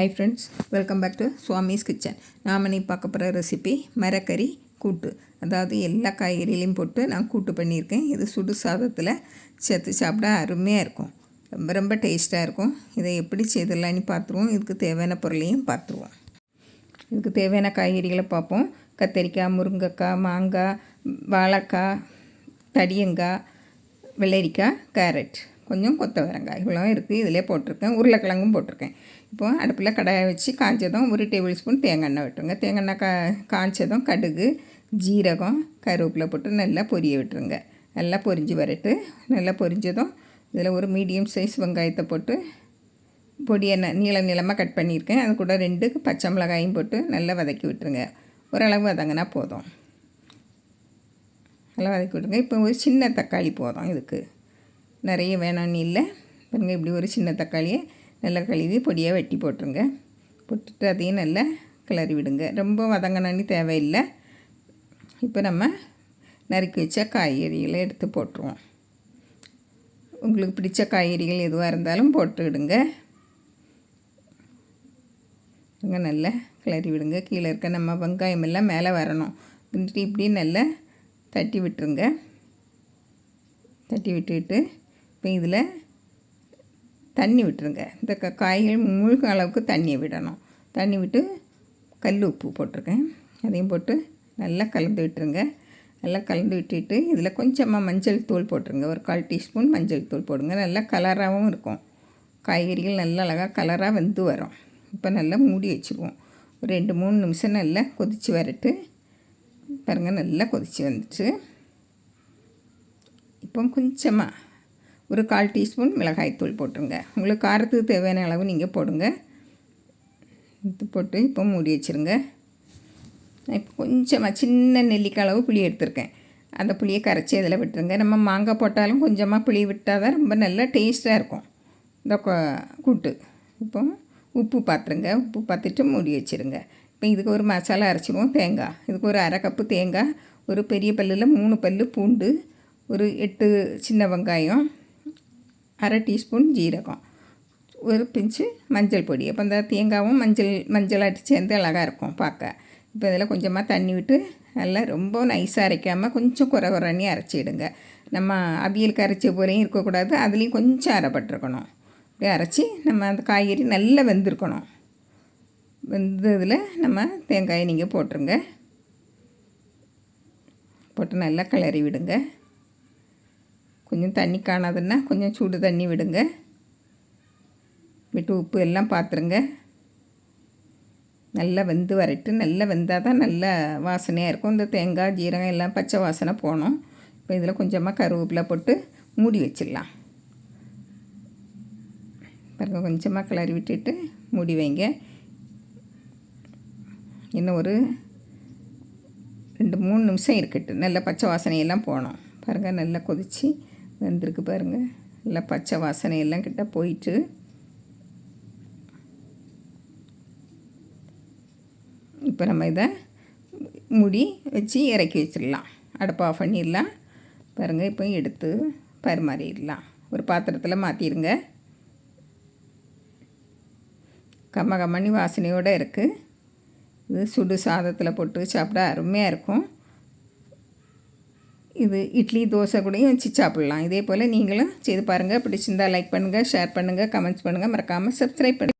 Hi friends welcome back to Swamy's kitchen நாம் இன்னைக்கு பார்க்க போகிற ரெசிபி மரக்கறி கூட்டு. அதாவது எல்லா காய்கறிகளையும் போட்டு நான் கூட்டு பண்ணியிருக்கேன். இது சுடு சாதத்தில் சேர்த்து சாப்பிட அருமையாக இருக்கும். ரொம்ப ரொம்ப டேஸ்ட்டாக இருக்கும். இதை எப்படி செய்திடலான்னு பார்த்துருவோம். இதுக்கு தேவையான பொருளையும் பார்த்துருவோம். இதுக்கு தேவையான காய்கறிகளை பார்ப்போம். கத்தரிக்காய் முருங்கைக்காய் மாங்காய் வாழைக்காய் தடியங்காய் வெள்ளரிக்காய் கேரட். கொஞ்சம் கொத்தவரங்காய் இவ்வளோ இருக்குது இதிலே போட்டிருக்கேன். உருளைக்கிழங்கும் போட்டிருக்கேன். இப்போது அடுப்பில் கடாயை வச்சு காய்ச்சதும் ஒரு டேபிள் ஸ்பூன் தேங்காய் எண்ணெய் விட்டுருங்க. தேங்காய் எண்ணெய் கா காய்ச்சதும் கடுகு ஜீரகம் கருவேப்பிலை போட்டு நல்லா பொரிய விட்டுருங்க. நல்லா பொரிஞ்சு வரட்டு. நல்லா பொரிஞ்சதும் இதில் ஒரு மீடியம் சைஸ் வெங்காயத்தை போட்டு பொடியை நீள நீளமாக கட் பண்ணியிருக்கேன். அது கூட ரெண்டு பச்சை மிளகாயும் போட்டு நல்லா வதக்கி விட்டுருங்க. ஓரளவு வதங்கினா போதும். நல்லா வதக்கி விட்டுருங்க. இப்போ ஒரு சின்ன தக்காளி போதும் இதுக்கு. நிறைய வேணும்னு இல்லை. பாருங்கள் இப்படி ஒரு சின்ன தக்காளியை நல்லா கழுவி பொடியாக வெட்டி போட்டுருங்க. போட்டுட்டு அதையும் நல்லா கிளறி விடுங்க. ரொம்ப வதங்கினு தேவையில்லை. இப்போ நம்ம நறுக்கி வச்ச காய்கறிகளை எடுத்து போட்டுருவோம். உங்களுக்கு பிடிச்ச காய்கறிகள் எதுவாக இருந்தாலும் போட்டுவிடுங்க இங்கே நல்லா கிளறி விடுங்க. கீழே இருக்க நம்ம வெங்காயம் எல்லாம் மேலே வரணும். இப்படி நல்லா தட்டி விட்டுருங்க. தட்டி விட்டுவிட்டு இப்போ இதில் தண்ணி விட்டுருங்க. இந்த க காய்கள் முழுக்க அளவுக்கு தண்ணியை விடணும். தண்ணி விட்டு கல் உப்பு போட்டிருக்கேன். அதையும் போட்டு நல்லா கலந்து விட்டுருங்க. நல்லா கலந்து விட்டுட்டு இதில் கொஞ்சமாக மஞ்சள் தூள் போட்டுருங்க. ஒரு கால் டீஸ்பூன் மஞ்சள் தூள் போடுங்க. நல்லா கலராகவும் இருக்கும். காய்கறிகள் நல்லா அழகாக கலராக வந்து வரும். இப்போ நல்லா மூடி வச்சுருவோம் ஒரு ரெண்டு மூணு நிமிஷம் நல்லா கொதித்து வரட்டு. பாருங்கள் நல்லா கொதித்து வந்துச்சு. இப்போ கொஞ்சமாக ஒரு கால் டீஸ்பூன் மிளகாய்த்தூள் போட்டுருங்க. உங்களுக்கு காரத்துக்கு தேவையான அளவு நீங்கள் போடுங்க. இது போட்டு இப்போ மூடி வச்சுருங்க. இப்போ கொஞ்சமாக சின்ன நெல்லிக்காய் அளவு புளி எடுத்திருக்கேன். அந்த புளியை கரைச்சி அதில் விட்டுருங்க. நம்ம மாங்காய் போட்டாலும் கொஞ்சமாக புளி விட்டால் தான் ரொம்ப நல்லா டேஸ்ட்டாக இருக்கும். இந்த கூட்டு. இப்போ உப்பு பார்த்துருங்க உப்பு பார்த்துட்டு மூடி வச்சுருங்க. இப்போ இதுக்கு ஒரு மசாலா அரைச்சிடுவோம் தேங்காய். இதுக்கு ஒரு அரை கப்பு தேங்காய் ஒரு பெரிய பல்லில் மூணு பல் பூண்டு ஒரு எட்டு சின்ன வெங்காயம் அரை டீஸ்பூன் ஜீரகம் ஒரு பிஞ்சு மஞ்சள் பொடி. அப்போ இந்த தேங்காவும் மஞ்சள் மஞ்சள் அடி சேர்ந்து அழகாக இருக்கும் பார்க்க. இப்போ இதில் கொஞ்சமாக தண்ணி விட்டு நல்லா ரொம்ப நைஸாக அரைக்காமல் கொஞ்சம் குறை குறைனி அரைச்சிடுங்க நம்ம அவியலுக்கு அரைச்ச போலையும் இருக்கக்கூடாது அதுலேயும் கொஞ்சம் அரைப்பட்டிருக்கணும். அப்படியே அரைச்சி நம்ம அந்த காய்கறி நல்லா வெந்திருக்கணும். வெந்ததில் நம்ம தேங்காயை நீங்கள் போட்டுருங்க. போட்டு நல்லா கிளறி விடுங்க. கொஞ்சம் தண்ணி காணாதுன்னா கொஞ்சம் சூடு தண்ணி விடுங்க. விட்டு உப்பு எல்லாம் பார்த்துருங்க நல்லா வெந்து வரட்டு. நல்லா வெந்தால் தான் நல்ல வாசனையாக இருக்கும். இந்த தேங்காய் ஜீரகம் எல்லாம் பச்சை வாசனை போகணும். இப்போ இதில் கொஞ்சமாக கருவேப்பிலை போட்டு மூடி வச்சிடலாம். பாருங்கள் கொஞ்சமாக கிளறி விட்டுட்டு மூடி வைங்க. இன்னும் ஒரு ரெண்டு மூணு நிமிஷம் இருக்கட்டும். நல்ல பச்சை வாசனையெல்லாம் போகணும். பாருங்கள் நல்லா கொதித்து வெந்திருக்கு பாருங்கள் நல்லா பச்சை வாசனை எல்லாம் கிட்ட போயிட்டு. இப்போ நம்ம இதை முடி வச்சு இறக்கி வச்சிடலாம். அடுப்பு ஆஃப் பண்ணிடலாம். பாருங்கள் இப்போ எடுத்து பரிமாறிடலாம். ஒரு பாத்திரத்தில் மாற்றிடுங்க கம்ம கம்மணி வாசனையோடு இருக்குது இது சுடு சாதத்தில் போட்டு சாப்பிட அருமையாக இருக்கும். இது இட்லி தோசை கூடயும் வச்சு சாப்பிட்லாம். இதே போல் நீங்களும் செய்து பாருங்கள் பிடிச்சிருந்தால் லைக் பண்ணுங்கள் ஷேர் பண்ணுங்கள் கமெண்ட்ஸ் பண்ணுங்கள் மறக்காமல் சப்ஸ்கிரைப் பண்ணுங்கள்